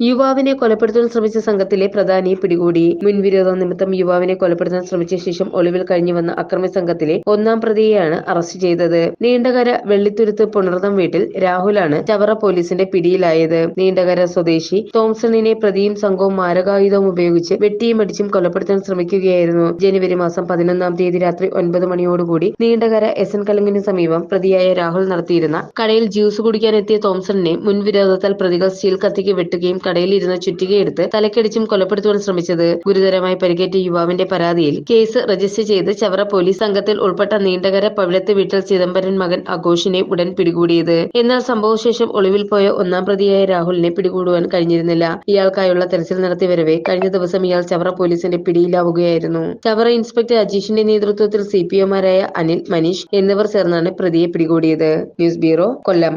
യുവാവിനെ കൊലപ്പെടുത്താൻ ശ്രമിച്ച സംഘത്തിലെ പ്രധാനിയെ പിടികൂടി. മുൻവിരോധ നിമിത്തം യുവാവിനെ കൊലപ്പെടുത്താൻ ശ്രമിച്ച ശേഷം ഒളിവിൽ കഴിഞ്ഞു വന്ന അക്രമി സംഘത്തിലെ ഒന്നാം പ്രതിയെയാണ് അറസ്റ്റ് ചെയ്തത്. നീണ്ടകര വെള്ളിത്തുരുത്ത് പുണർതം വീട്ടിൽ രാഹുലാണ് ചവറ പോലീസിന്റെ പിടിയിലായത്. നീണ്ടകര സ്വദേശി തോംസണിനെ പ്രതിയും സംഘവും മാരകായുധവും ഉപയോഗിച്ച് വെട്ടിയും അടിച്ചും കൊലപ്പെടുത്താൻ ശ്രമിക്കുകയായിരുന്നു. ജനുവരി മാസം പതിനൊന്നാം തീയതി രാത്രി ഒൻപത് മണിയോടുകൂടി നീണ്ടകര എസ് എൻ കലുങ്ങിന് സമീപം പ്രതിയായ രാഹുൽ നടത്തിയിരുന്ന കടയിൽ ജ്യൂസ് കുടിക്കാനെത്തിയ തോംസണിനെ മുൻവിരോധത്താൽ പ്രതികൾ സ്റ്റീൽ കത്തിക്ക് വെട്ടുകയും കടയിൽ ഇരുന്ന് ചുറ്റികയെടുത്ത് തലക്കടിച്ചും കൊലപ്പെടുത്തുവാൻ ശ്രമിച്ചത് ഗുരുതരമായി പരിക്കേറ്റ യുവാവിന്റെ പരാതിയിൽ കേസ് രജിസ്റ്റർ ചെയ്ത് ചവറ പോലീസ് സംഘത്തിൽ ഉൾപ്പെട്ട നീണ്ടകര പവിഴത്ത് വീട്ടിൽ ചിദംബരൻ മകൻ അഘോഷിനെ ഉടൻ പിടികൂടിയത്. എന്നാൽ സംഭവശേഷം ഒളിവിൽ പോയ ഒന്നാം പ്രതിയായ രാഹുലിനെ പിടികൂടുവാൻ കഴിഞ്ഞിരുന്നില്ല. ഇയാൾക്കായുള്ള തെരച്ചിൽ നടത്തി വരവെ കഴിഞ്ഞ ദിവസം ഇയാൾ ചവറ പോലീസിന്റെ പിടിയിലാവുകയായിരുന്നു. ചവറ ഇൻസ്പെക്ടർ അജീഷിന്റെ നേതൃത്വത്തിൽ സി പി ഒമാരായ അനിൽ മനീഷ് എന്നിവർ ചേർന്നാണ് പ്രതിയെ പിടികൂടിയത്. News bureau Kollam.